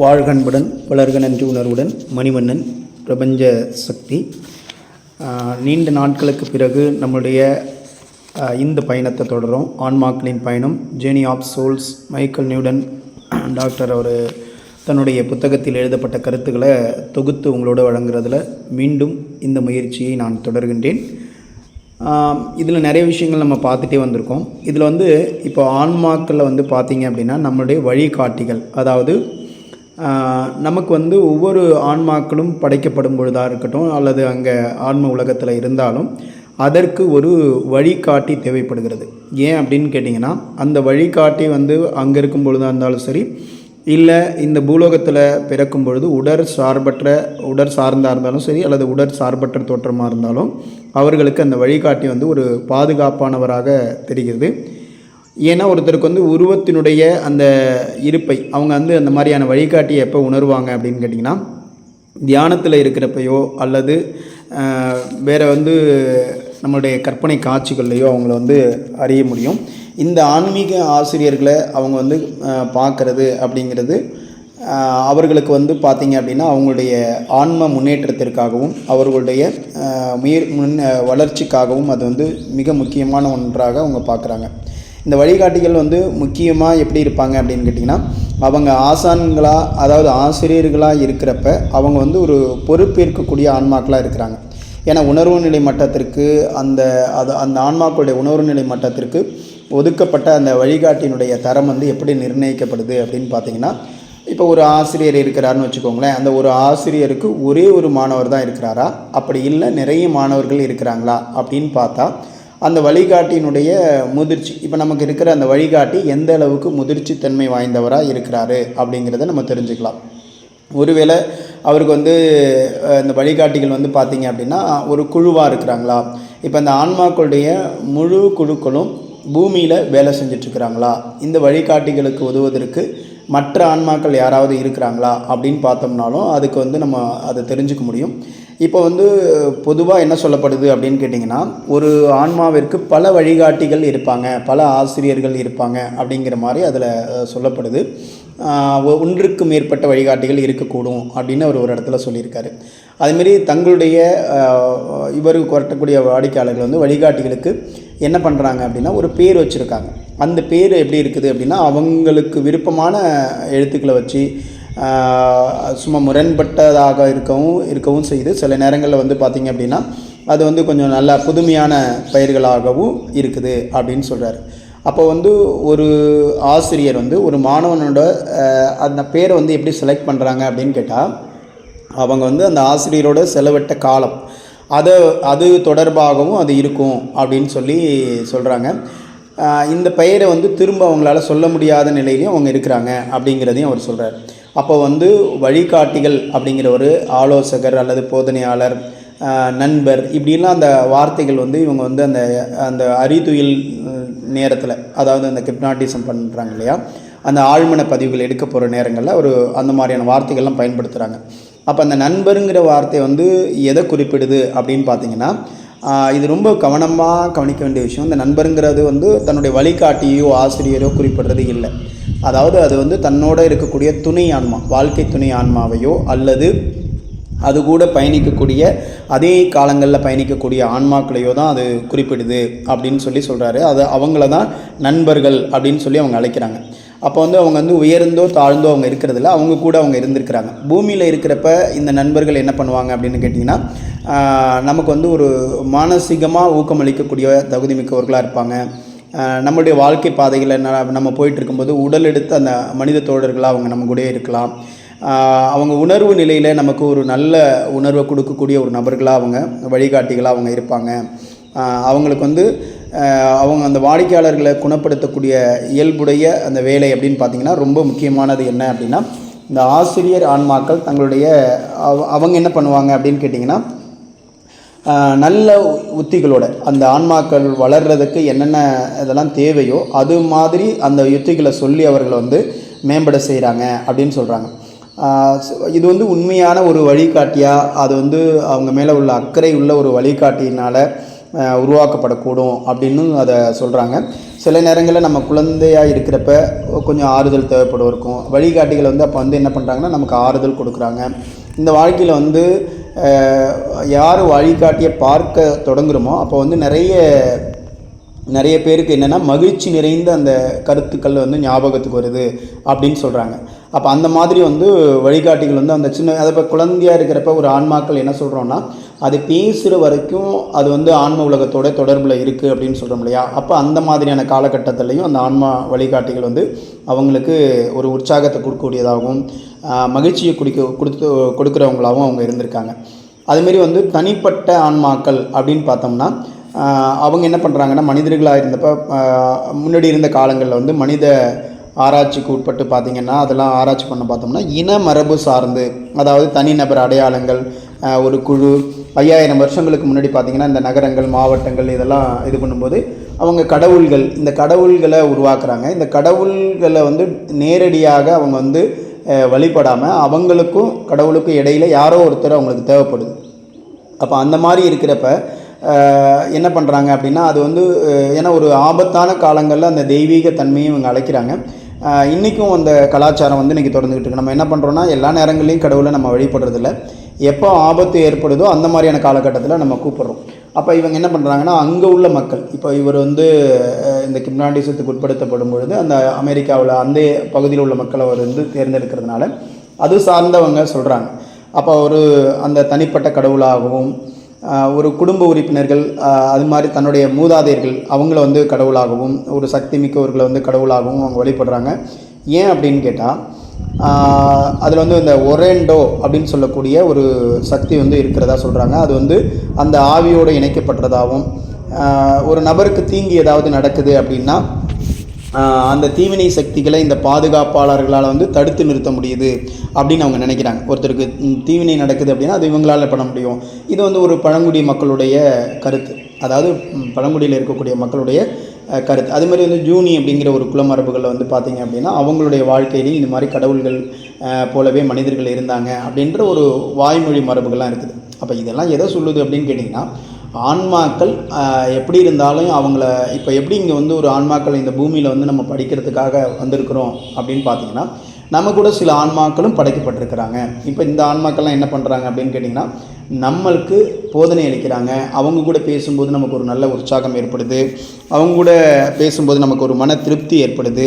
வாழ்கன்புடன் வளர்க நன்றி உணர்வுடன் மணிவண்ணன் பிரபஞ்ச சக்தி. நீண்ட நாட்களுக்கு பிறகு நம்முடைய இந்த பயணத்தை தொடரும். ஆன்மாக்களின் பயணம் journey of souls Michael Newton doctor அவர் தன்னுடைய புத்தகத்தில் எழுதப்பட்ட கருத்துக்களை தொகுத்து உங்களோட வழங்குறதுல மீண்டும் இந்த முயற்சியை நான் தொடர்கின்றேன். இதில் நிறைய விஷயங்கள் நம்ம பார்த்துட்டே வந்திருக்கோம். இதில் வந்து இப்போ ஆன்மாக்களில் வந்து பார்த்திங்க அப்படின்னா நம்மளுடைய வழிகாட்டிகள் அதாவது நமக்கு வந்து ஒவ்வொரு ஆன்மாக்களும் படைக்கப்படும் பொழுதாக இருக்கட்டும் அல்லது அங்கே ஆன்ம உலகத்தில் இருந்தாலும் அதற்கு ஒரு வழிகாட்டி தேவைப்படுகிறது. ஏன் அப்படின்னு கேட்டிங்கன்னா அந்த வழிகாட்டி வந்து அங்கே இருக்கும் பொழுதாக இருந்தாலும் சரி இல்லை இந்த பூலோகத்தில் பிறக்கும் பொழுது உடற் சார்பற்ற உடற் சார்ந்தாக இருந்தாலும் சரி அல்லது உடற் சார்பற்ற தோற்றமாக இருந்தாலும் அவர்களுக்கு அந்த வழிகாட்டி வந்து ஒரு பாதுகாப்பானவராக தெரிகிறது. ஏன்னா ஒருத்தருக்கு வந்து உருவத்தினுடைய அந்த இருப்பை அவங்க வந்து அந்த மாதிரியான வழிகாட்டியை எப்போ உணர்வாங்க அப்படின்னு கேட்டிங்கன்னா தியானத்தில் இருக்கிறப்பையோ அல்லது வேறு வந்து நம்மளுடைய கற்பனை காட்சிகள்லையோ அவங்கள வந்து அறிய முடியும். இந்த ஆன்மீக ஆசிரியர்களை அவங்க வந்து பார்க்குறது அப்படிங்கிறது அவர்களுக்கு வந்து பார்த்திங்க அப்படின்னா அவங்களுடைய ஆன்ம முன்னேற்றத்திற்காகவும் அவர்களுடைய முயற் முன் வளர்ச்சிக்காகவும் அது வந்து மிக முக்கியமான ஒன்றாக அவங்க பார்க்குறாங்க. இந்த வழிகாட்டிகள் வந்து முக்கியமாக எப்படி இருப்பாங்க அப்படின்னு கேட்டிங்கன்னா அவங்க ஆசான்களாக அதாவது ஆசிரியர்களாக இருக்கிறப்ப அவங்க வந்து ஒரு பொறுப்பேற்கக்கூடிய ஆன்மாக்களாக இருக்கிறாங்க. ஏன்னா உணர்வு நிலை மட்டத்திற்கு அந்த அது அந்த ஆன்மாக்களுடைய உணர்வு நிலை மட்டத்திற்கு ஒதுக்கப்பட்ட அந்த வழிகாட்டியினுடைய தரம் வந்து எப்படி நிர்ணயிக்கப்படுது அப்படின்னு பார்த்தீங்கன்னா இப்போ ஒரு ஆசிரியர் இருக்கிறாருன்னு வச்சுக்கோங்களேன் அந்த ஒரு ஆசிரியருக்கு ஒரே ஒரு மாணவர் தான் இருக்கிறாரா? அப்படி இல்லை நிறைய மாணவர்கள் இருக்கிறாங்களா? அப்படின்னு பார்த்தா அந்த வழிகாட்டியினுடைய முதிர்ச்சி. இப்போ நமக்கு இருக்கிற அந்த வழிகாட்டி எந்த அளவுக்கு முதிர்ச்சி தன்மை வாய்ந்தவராக இருக்கிறாரு அப்படிங்கிறத நம்ம தெரிஞ்சுக்கலாம். ஒருவேளை அவருக்கு வந்து இந்த வழிகாட்டிகள் வந்து பார்த்தீங்க அப்படின்னா ஒரு குழுவாக இருக்கிறாங்களா? இப்போ இந்த ஆன்மாக்களுடைய முழு குழுக்களும் பூமியில் வேலை செஞ்சிட்ருக்கிறாங்களா? இந்த வழிகாட்டிகளுக்கு உதவுவதற்கு மற்ற ஆன்மாக்கள் யாராவது இருக்கிறாங்களா அப்படின்னு பார்த்தோம்னாலும் அதுக்கு வந்து நம்ம அதை தெரிஞ்சுக்க முடியும். இப்போ வந்து பொதுவாக என்ன சொல்லப்படுது அப்படின்னு கேட்டிங்கன்னா ஒரு ஆன்மாவிற்கு பல வழிகாட்டிகள் இருப்பாங்க பல ஆசிரியர்கள் இருப்பாங்க அப்படிங்கிற மாதிரி அதில் சொல்லப்படுது. ஒன்றுக்கு மேற்பட்ட வழிகாட்டிகள் இருக்கக்கூடும் அப்படின்னு அவர் ஒரு இடத்துல சொல்லியிருக்காரு. அதுமாரி தங்களுடைய இவர் இவருக்கு வாடிக்கையாளர்கள் வந்து வழிகாட்டிகளுக்கு என்ன பண்ணுறாங்க அப்படின்னா ஒரு பேர் வச்சுருக்காங்க. அந்த பேர் எப்படி இருக்குது அப்படின்னா அவங்களுக்கு விருப்பமான எழுத்துக்களை வச்சு சும்மா முரண்பட்டதாக இருக்கவும் இருக்கவும் செய்யுது சில நேரங்களில் வந்து பார்த்திங்க அப்படின்னா அது வந்து கொஞ்சம் நல்ல புதுமையான பயிர்களாகவும் இருக்குது அப்படின்னு சொல்கிறாரு அப்போ வந்து ஒரு ஆசிரியர் வந்து ஒரு மாணவனோட அந்த பேரை வந்து எப்படி செலக்ட் பண்ணுறாங்க அப்படின்னு கேட்டால் அவங்க வந்து அந்த ஆசிரியரோட செலவிட்ட காலம் அதை அது தொடர்பாகவும் அது இருக்கும் அப்படின்னு சொல்லி சொல்கிறாங்க இந்த பெயரை வந்து திரும்ப அவங்களால சொல்ல முடியாத நிலையிலையும் அவங்க இருக்கிறாங்க அப்படிங்கிறதையும் அவர் சொல்கிறார் அப்போ வந்து வழிகாட்டிகள் அப்படிங்கிற ஒரு ஆலோசகர் அல்லது போதனையாளர் நண்பர் இப்படிலாம் அந்த வார்த்தைகள் வந்து இவங்க வந்து அந்த அந்த அறிதுயில் நேரத்தில் அதாவது அந்த கிப்னாட்டிசம் பண்ணுறாங்க இல்லையா? அந்த ஆழ்மன பதிவுகள் எடுக்க போகிற நேரங்களில் ஒரு அந்த மாதிரியான வார்த்தைகள்லாம் பயன்படுத்துகிறாங்க அப்போ அந்த நண்பருங்கிற வார்த்தை வந்து எதை குறிப்பிடுது அப்படின்னு பார்த்தீங்கன்னா இது ரொம்ப கவனமாக கவனிக்க வேண்டிய விஷயம். இந்த நண்பருங்கிறது வந்து தன்னுடைய வழிகாட்டியோ ஆசிரியரோ குறிப்பிடுறது இல்லை. அதாவது அது வந்து தன்னோட இருக்கக்கூடிய துணை ஆன்மா வாழ்க்கை துணை ஆன்மாவையோ அல்லது அது கூட பயணிக்கக்கூடிய அதே காலங்களில் பயணிக்கக்கூடிய ஆன்மாக்களையோ தான் அது குறிப்பிடுது அப்படின்னு சொல்லி சொல்கிறாரு அது அவங்கள தான் நண்பர்கள் அப்படின்னு சொல்லி அவங்க அழைக்கிறாங்க. அப்போ வந்து அவங்க வந்து உயர்ந்தோ தாழ்ந்தோ அவங்க இருக்கிறதில்ல அவங்க கூட அவங்க இருந்திருக்கிறாங்க. பூமியில் இருக்கிறப்ப இந்த நண்பர்கள் என்ன பண்ணுவாங்க அப்படின்னு கேட்டிங்கன்னா நமக்கு வந்து ஒரு மானசீகமாக ஊக்கமளிக்கக்கூடிய தகுதி மிக்கவர்களாக இருப்பாங்க. நம்மளுடைய வாழ்க்கை பாதைகளை ந- நம்ம போயிட்டு இருக்கும்போது உடல் எடுத்து அந்த மனித தோழர்களாக அவங்க நம்ம கூட இருக்கலாம். அவங்க உணர்வு நிலையில் நமக்கு ஒரு நல்ல உணர்வை கொடுக்கக்கூடிய ஒரு நபர்களாக அவங்க வழிகாட்டிகளாக அவங்க இருப்பாங்க. அவங்களுக்கு வந்து அவங்க அந்த வாடிக்கையாளர்களை குணப்படுத்தக்கூடிய இயல்புடைய அந்த வேலை அப்படின்னு பார்த்தீங்கன்னா ரொம்ப முக்கியமானது என்ன அப்படின்னா இந்த ஆசிரியர் ஆன்மாக்கள் தங்களுடைய அவ- அவங்க என்ன பண்ணுவாங்க அப்படின்னு கேட்டிங்கன்னா நல்ல உத்திகளோட அந்த ஆன்மாக்கள் வளர்கிறதுக்கு என்னென்ன இதெல்லாம் தேவையோ அது மாதிரி அந்த யுத்திகளை சொல்லி அவர்களை வந்து மேம்பட செய்கிறாங்க அப்படின்னு சொல்கிறாங்க இது வந்து உண்மையான ஒரு வழிகாட்டியாக அது வந்து அவங்க மேலே உள்ள அக்கறை உள்ள ஒரு வழிகாட்டியினால் உருவாக்கப்படக்கூடும் அப்படின்னு அதை சொல்கிறாங்க சில நேரங்களில் நம்ம குழந்தையாக இருக்கிறப்ப கொஞ்சம் ஆறுதல் தேவைப்படும் இருக்கும் வழிகாட்டிகள் வந்து அப்போ வந்து என்ன பண்ணுறாங்கன்னா நமக்கு ஆறுதல் கொடுக்குறாங்க. இந்த வாழ்க்கையில் வந்து யார் வழிகாட்டியை பார்க்க தொடங்குறோமோ அப்போ வந்து நிறைய நிறைய பேருக்கு என்னென்னா மகிழ்ச்சி நிறைந்த அந்த கருத்துக்கள் வந்து ஞாபகத்துக்கு வருது அப்படின்னு சொல்கிறாங்க அப்போ அந்த மாதிரி வந்து வழிகாட்டிகள் வந்து அந்த சின்ன அதை இப்போ குழந்தையாக இருக்கிறப்ப ஒரு ஆன்மாக்கள் என்ன சொல்கிறோன்னா அது பேசுகிற வரைக்கும் அது வந்து ஆன்ம உலகத்தோட தொடர்பில் இருக்குது அப்படின்னு சொல்கிறோம் இல்லையா? அப்போ அந்த மாதிரியான காலகட்டத்திலையும் அந்த ஆன்மா வழிகாட்டிகள் வந்து அவங்களுக்கு ஒரு உற்சாகத்தை கொடுக்கக்கூடியதாகவும் மகிழ்ச்சியை குடிக்க கொடுத்து கொடுக்குறவங்களாகவும் அவங்க இருந்திருக்காங்க. அதுமாரி வந்து தனிப்பட்ட ஆன்மாக்கள் அப்படின்னு பார்த்தோம்னா அவங்க என்ன பண்ணுறாங்கன்னா மனிதர்களாக இருந்தப்போ முன்னாடி இருந்த காலங்களில் வந்து மனித ஆராய்ச்சிக்கு உட்பட்டு பார்த்திங்கன்னா அதெல்லாம் ஆராய்ச்சி பண்ண பார்த்தோம்னா இன மரபு சார்ந்து அதாவது தனிநபர் அடையாளங்கள் ஒரு குழு ஐயாயிரம் வருஷங்களுக்கு முன்னாடி பார்த்திங்கன்னா இந்த நகரங்கள் மாவட்டங்கள் இதெல்லாம் இது பண்ணும்போது அவங்க கடவுள்கள் இந்த கடவுள்களை உருவாக்குறாங்க. இந்த கடவுள்களை வந்து நேரடியாக அவங்க வந்து வழிபடாமல் அவங்களுக்கும் கடவுளுக்கும் இடையில யாரோ ஒருத்தர் அவங்களுக்கு தேவைப்படுது. அப்போ அந்த மாதிரி இருக்கிறப்ப என்ன பண்ணுறாங்க அப்படின்னா அது வந்து ஏன்னா ஒரு ஆபத்தான காலங்களில் அந்த தெய்வீக தன்மையும் இவங்க அழைக்கிறாங்க. இன்றைக்கும் அந்த கலாச்சாரம் வந்து இன்றைக்கி தொடர்ந்துக்கிட்டு இருக்கு. நம்ம என்ன பண்ணுறோன்னா எல்லா நேரங்களையும் கடவுளை நம்ம வழிபடுறதில்ல. எப்போ ஆபத்து ஏற்படுதோ அந்த மாதிரியான காலகட்டத்தில் நம்ம கூப்பிட்றோம். அப்போ இவங்க என்ன பண்ணுறாங்கன்னா அங்கே உள்ள மக்கள் இப்போ இவர் வந்து இந்த கிம்னாண்டிசத்துக்கு உட்படுத்தப்படும் பொழுது அந்த அமெரிக்காவில் அந்த பகுதியில் உள்ள மக்களை அவர் வந்து தேர்ந்தெடுக்கிறதுனால அது சார்ந்தவங்க சொல்கிறாங்க அப்போ ஒரு அந்த தனிப்பட்ட கடவுளாகவும் ஒரு குடும்ப உறுப்பினர்கள் அது மாதிரி தன்னுடைய மூதாதையர்கள் அவங்கள வந்து கடவுளாகவும் ஒரு சக்தி மிக்கவர்களை வந்து கடவுளாகவும் அவங்க வழிபடுறாங்க. ஏன் அப்படின்னு கேட்டால் அதில் வந்து இந்த ஒரேண்டோ அப்படின்னு சொல்லக்கூடிய ஒரு சக்தி வந்து இருக்கிறதா சொல்கிறாங்க அது வந்து அந்த ஆவியோடு இணைக்கப்பட்டதாகவும் ஒரு நபருக்கு தீங்கு ஏதாவது நடக்குது அப்படின்னா அந்த தீவினை சக்திகளை இந்த பாதுகாப்பாளர்களால் வந்து தடுத்து நிறுத்த முடியுது அப்படின்னு அவங்க நினைக்கிறாங்க. ஒருத்தருக்கு தீவினை நடக்குது அப்படின்னா அது இவங்களால் பண்ண முடியும். இது வந்து ஒரு பழங்குடி மக்களுடைய கருத்து. அதாவது பழங்குடியில் இருக்கக்கூடிய மக்களுடைய கருத்து. அது மாதிரி வந்து ஜூனி அப்படிங்கிற ஒரு குலமரபுகளில் வந்து பார்த்திங்க அப்படின்னா அவங்களுடைய வாழ்க்கையிலையும் இந்த மாதிரி கடவுள்கள் போலவே மனிதர்கள் இருந்தாங்க அப்படின்ற ஒரு வாய்மொழி மரபுகள்லாம் இருக்குது. அப்போ இதெல்லாம் எதை சொல்லுது அப்படின்னு கேட்டிங்கன்னா ஆன்மாக்கள் எப்படி இருந்தாலும் அவங்கள இப்போ எப்படி இங்கே வந்து ஒரு ஆன்மாக்கள் இந்த பூமியில் வந்து நம்ம படிக்கிறதுக்காக வந்திருக்கிறோம் அப்படின்னு பார்த்தீங்கன்னா நம்ம கூட சில ஆன்மாக்களும் படைக்கப்பட்டிருக்கிறாங்க. இப்போ இந்த ஆன்மாக்கள்லாம் என்ன பண்ணுறாங்க அப்படின்னு கேட்டிங்கன்னா நம்மளுக்கு போதனை அளிக்கிறாங்க. அவங்க கூட பேசும்போது நமக்கு ஒரு நல்ல உற்சாகம் ஏற்படுது. அவங்க கூட பேசும்போது நமக்கு ஒரு மன திருப்தி ஏற்படுது.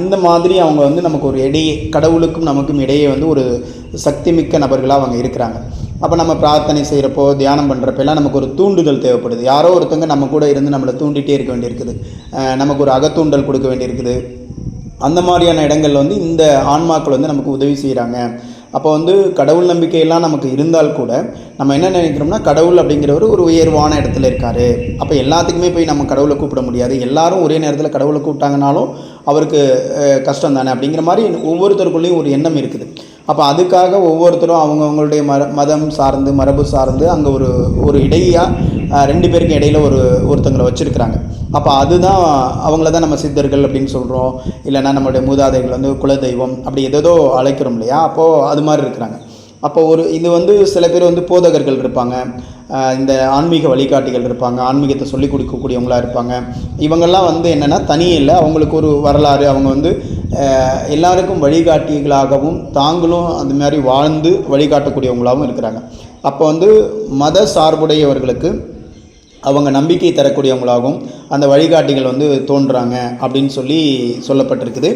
இந்த மாதிரி அவங்க வந்து நமக்கு ஒரு இடையே கடவுளுக்கும் நமக்கும் இடையே வந்து ஒரு சக்தி மிக்க நபர்களாக அவங்க இருக்கிறாங்க. அப்போ நம்ம பிரார்த்தனை செய்கிறப்போ தியானம் பண்ணுறப்பெல்லாம் நமக்கு ஒரு தூண்டுதல் தேவைப்படுது. யாரோ ஒருத்தவங்க நம்ம கூட இருந்து நம்மளை தூண்டிகிட்டே இருக்க வேண்டியிருக்குது. நமக்கு ஒரு அகத்தூண்டல் கொடுக்க வேண்டியிருக்குது. அந்த மாதிரியான இடங்கள்ல வந்து இந்த ஆன்மாக்கள் வந்து நமக்கு உதவி செய்கிறாங்க அப்போ வந்து கடவுள் நம்பிக்கையெல்லாம் நமக்கு இருந்தால் கூட நம்ம என்ன நினைக்கிறோம்னா கடவுள் அப்படிங்கிறவர் ஒரு உயர்வான இடத்துல இருக்கார். அப்போ எல்லாத்துக்குமே போய் நம்ம கடவுளை கூப்பிட முடியாது. எல்லாரும் ஒரே நேரத்தில் கடவுளை கூப்பிட்டாங்கனாலும் அவருக்கு கஷ்டம் தானே அப்படிங்கிற மாதிரி ஒவ்வொருத்தருக்குள்ளேயும் ஒரு எண்ணம் இருக்குது. அப்போ அதுக்காக ஒவ்வொருத்தரும் அவங்கவுங்களுடைய மர மதம் சார்ந்து மரபு சார்ந்து அங்கே ஒரு ஒரு இடையாக ரெண்டு பேருக்கும் இடையில ஒரு ஒருத்தங்களை வச்சுருக்கிறாங்க. அப்போ அதுதான் அவங்கள தான் நம்ம சித்தர்கள் அப்படின்னு சொல்கிறோம் இல்லைன்னா நம்மளுடைய மூதாதைகள் வந்து குலதெய்வம் அப்படி எதேதோ அழைக்கிறோம் இல்லையா? அப்போது அது மாதிரி இருக்கிறாங்க. அப்போ ஒரு இது வந்து சில பேர் வந்து போதகர்கள் இருப்பாங்க. இந்த ஆன்மீக வழிகாட்டிகள் இருப்பாங்க. ஆன்மீகத்தை சொல்லிக் கொடுக்கக்கூடியவங்களா இருப்பாங்க. இவங்கெல்லாம் வந்து என்னென்னா தனியில் அவங்களுக்கு ஒரு வரலாறு. அவங்க வந்து எல்லாருக்கும் வழிகாட்டிகளாகவும் தாங்களும் அந்த மாதிரி வாழ்ந்து வழிகாட்டக்கூடியவங்களாகவும் இருக்கிறாங்க. அப்போ வந்து மத சார்புடையவர்களுக்கு அவங்க நம்பிக்கை தரக்கூடியவங்களாகவும் அந்த வழிகாட்டிகள் வந்து தோன்றுறாங்க அப்படின்னு சொல்லி சொல்லப்பட்டிருக்குது.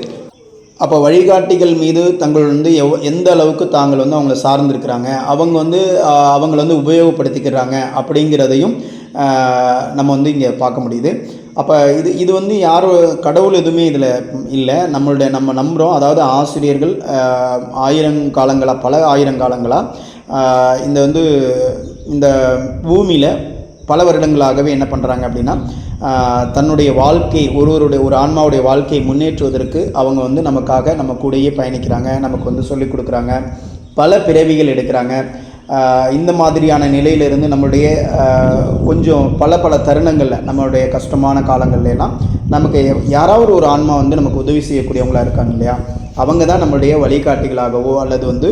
அப்போ வழிகாட்டிகள் மீது தங்கள் வந்து எவ் எந்த அளவுக்கு தாங்கள் வந்து அவங்கள சார்ந்திருக்கிறாங்க அவங்க வந்து அவங்கள வந்து உபயோகப்படுத்திக்கிறாங்க அப்படிங்கிறதையும் நம்ம வந்து இங்கே பார்க்க முடியுது. அப்போ இது இது வந்து யார் கடவுள் எதுவுமே இதில் இல்லை. நம்மளுடைய நம்ம நம்புகிறோம் அதாவது ஆசிரியர்கள் ஆயிரம் காலங்களாக பல ஆயிரங்காலங்களாக இந்த வந்து இந்த பூமியில் பல வருடங்களாகவே என்ன பண்ணுறாங்க அப்படின்னா தன்னுடைய வாழ்க்கை ஒருவருடைய ஒரு ஆன்மாவுடைய வாழ்க்கையை முன்னேற்றுவதற்கு அவங்க வந்து நமக்காக நம்ம கூடயே பயணிக்கிறாங்க நமக்கு வந்து சொல்லிக் கொடுக்குறாங்க பல பிறவிகள் எடுக்கிறாங்க. இந்த மாதிரியான நிலையிலிருந்து நம்மளுடைய கொஞ்சம் பல பல தருணங்களில் நம்மளுடைய கஷ்டமான காலங்கள்லாம் நமக்கு யாராவது ஒரு ஆன்மா வந்து நமக்கு உதவி செய்யக்கூடியவங்களா இருக்காங்க இல்லையா? அவங்க தான் நம்மளுடைய வழிகாட்டிகளாகவோ அல்லது வந்து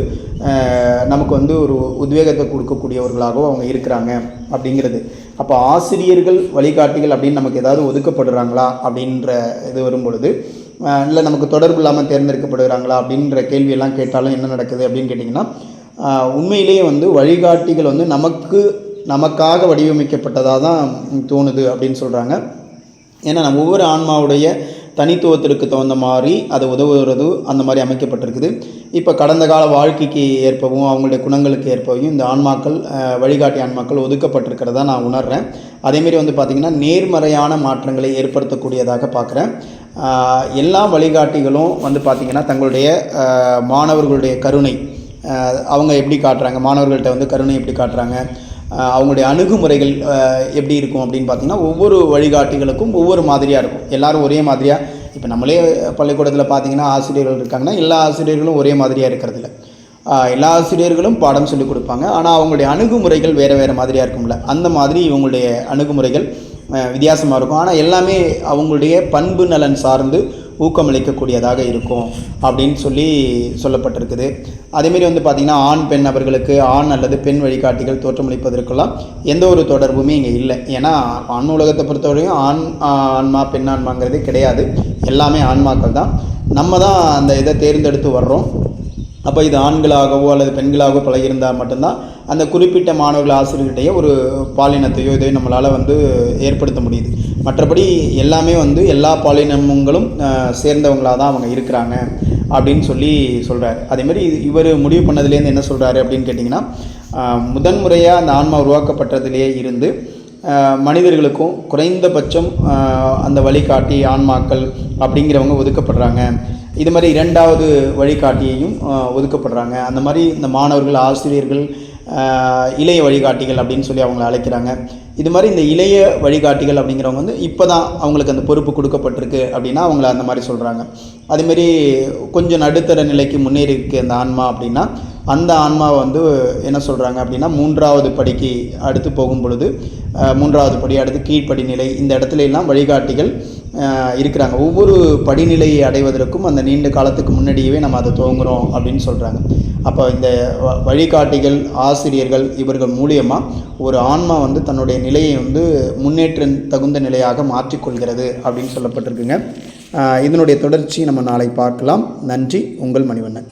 நமக்கு வந்து ஒரு உத்வேகத்தை கொடுக்கக்கூடியவர்களாகவோ அவங்க இருக்கிறாங்க அப்படிங்கிறது. அப்போ ஆசிரியர்கள் வழிகாட்டிகள் அப்படின்னு நமக்கு ஏதாவது ஒதுக்கப்படுறாங்களா அப்படின்ற இது வரும் பொழுது இல்லை நமக்கு தொடர்பு இல்லாமல் தேர்ந்தெடுக்கப்படுகிறாங்களா அப்படின்ற கேள்வியெல்லாம் கேட்டாலும் என்ன நடக்குது அப்படின்னு கேட்டிங்கன்னா உண்மையிலேயே வந்து வழிகாட்டிகள் வந்து நமக்கு நமக்காக வடிவமைக்கப்பட்டதாக தான் தோணுது அப்படின்னு சொல்கிறாங்க ஏன்னா நம்ம ஒவ்வொரு ஆன்மாவுடைய தனித்துவத்திற்கு தகுந்த மாதிரி அது உதவுறது அந்த மாதிரி அமைக்கப்பட்டிருக்குது. இப்போ கடந்த கால வாழ்க்கைக்கு ஏற்பவும் அவங்களுடைய குணங்களுக்கு ஏற்பவும் இந்த ஆன்மாக்கள் வழிகாட்டி ஆன்மாக்கள் ஒதுக்கப்பட்டிருக்கிறதா நான் உணர்கிறேன் அதேமாரி வந்து பார்த்திங்கன்னா நேர்மறையான மாற்றங்களை ஏற்படுத்தக்கூடியதாக பார்க்குறேன் எல்லா வழிகாட்டிகளும் வந்து பார்த்திங்கன்னா தங்களுடைய மாணவர்களுடைய கருணை அவங்க எப்படி காட்டுறாங்க? மாணவர்கள்ட்ட வந்து கருணை எப்படி காட்டுறாங்க? அவங்களுடைய அணுகுமுறைகள் எப்படி இருக்கும் அப்படின்னு பார்த்தீங்கன்னா ஒவ்வொரு வழிகாட்டிகளுக்கும் ஒவ்வொரு மாதிரியாக இருக்கும். எல்லாரும் ஒரே மாதிரியாக இப்போ நம்மளே பள்ளிக்கூடத்தில் பார்த்தீங்கன்னா ஆசிரியர்கள் இருக்காங்கன்னா எல்லா ஆசிரியர்களும் ஒரே மாதிரியாக இருக்கிறதில்ல. எல்லா ஆசிரியர்களும் பாடம் சொல்லிக் கொடுப்பாங்க. ஆனால் அவங்களுடைய அணுகுமுறைகள் வேறு வேறு மாதிரியாக இருக்கும்ல. அந்த மாதிரி இவங்களுடைய அணுகுமுறைகள் வித்தியாசமாக இருக்கும். ஆனால் எல்லாமே அவங்களுடைய பண்பு நலன் சார்ந்து ஊக்கமளிக்கக்கூடியதாக இருக்கும் அப்படின்னு சொல்லி சொல்லப்பட்டிருக்குது. அதேமாரி வந்து பார்த்திங்கன்னா ஆண் பெண் அவர்களுக்கு ஆண் அல்லது பெண் வழிகாட்டிகள் தோற்றமளிப்பதற்கெல்லாம் எந்த ஒரு தொடர்புமே இங்கே இல்லை. ஏன்னா ஆண் உலகத்தை பொறுத்தவரையும் ஆண் ஆன்மா பெண் ஆன்மாங்கிறதே கிடையாது. எல்லாமே ஆன்மாக்கள் தான். நம்ம தான் அந்த இதை தேர்ந்தெடுத்து வர்றோம். அப்போ இது ஆண்களாகவோ அல்லது பெண்களாகவோ பழகியிருந்தால் மட்டும்தான் அந்த குறிப்பிட்ட மாணவர்கள் ஆசிரியர்கிட்டயே ஒரு பாலினத்தையோ இதையோ நம்மளால் வந்து ஏற்படுத்த முடியுது. மற்றபடி எல்லாமே வந்து எல்லா பாலினங்களும் சேர்ந்தவங்களாக தான் அவங்க இருக்கிறாங்க அப்படின்னு சொல்லி சொல்கிறார் அதேமாதிரி இவர் முடிவு பண்ணதுலேருந்து என்ன சொல்கிறாரு அப்படின்னு கேட்டிங்கன்னா முதன்முறையாக அந்த ஆன்மா உருவாக்கப்பட்டதிலேயே இருந்து மனிதர்களுக்கும் குறைந்தபட்சம் அந்த வழிகாட்டி ஆன்மாக்கள் அப்படிங்கிறவங்க ஒதுக்கப்படுறாங்க. இது மாதிரி இரண்டாவது வழிகாட்டியையும் ஒதுக்கப்படுறாங்க. அந்த மாதிரி இந்த மாணவர்கள் ஆசிரியர்கள் இளைய வழிகாட்டிகள் அப்படின்னு சொல்லி அவங்கள அழைக்கிறாங்க. இது மாதிரி இந்த இளைய வழிகாட்டிகள் அப்படிங்கிறவங்க வந்து இப்போ தான் அவங்களுக்கு அந்த பொறுப்பு கொடுக்கப்பட்டிருக்கு அப்படின்னா அவங்கள அந்த மாதிரி சொல்கிறாங்க அதேமாரி கொஞ்சம் நடுத்தர நிலைக்கு முன்னேறி இருக்கு அந்த ஆன்மா அப்படின்னா அந்த ஆன்மாவை வந்து என்ன சொல்கிறாங்க அப்படின்னா மூன்றாவது படிக்கு அடுத்து போகும் பொழுது மூன்றாவது படி அடுத்து கீழ்ப்படி நிலை இந்த இடத்துல எல்லாம் வழிகாட்டிகள் இருக்கிறாங்க. ஒவ்வொரு படிநிலையை அடைவதற்கும் அந்த நீண்ட காலத்துக்கு முன்னாடியே நம்ம அதை துவங்குகிறோம் அப்படின்னு சொல்கிறாங்க அப்போ இந்த வழிகாட்டிகள் ஆசிரியர்கள் இவர்கள் மூலியமாக ஒரு ஆன்மா வந்து தன்னுடைய நிலையை வந்து முன்னேற்ற தகுந்த நிலையாக மாற்றிக்கொள்கிறது அப்படின்னு சொல்லப்பட்டிருக்குங்க. இதனுடைய தொடர்ச்சி நம்ம நாளை பார்க்கலாம். நன்றி. உங்கள் மணிவண்ணன்.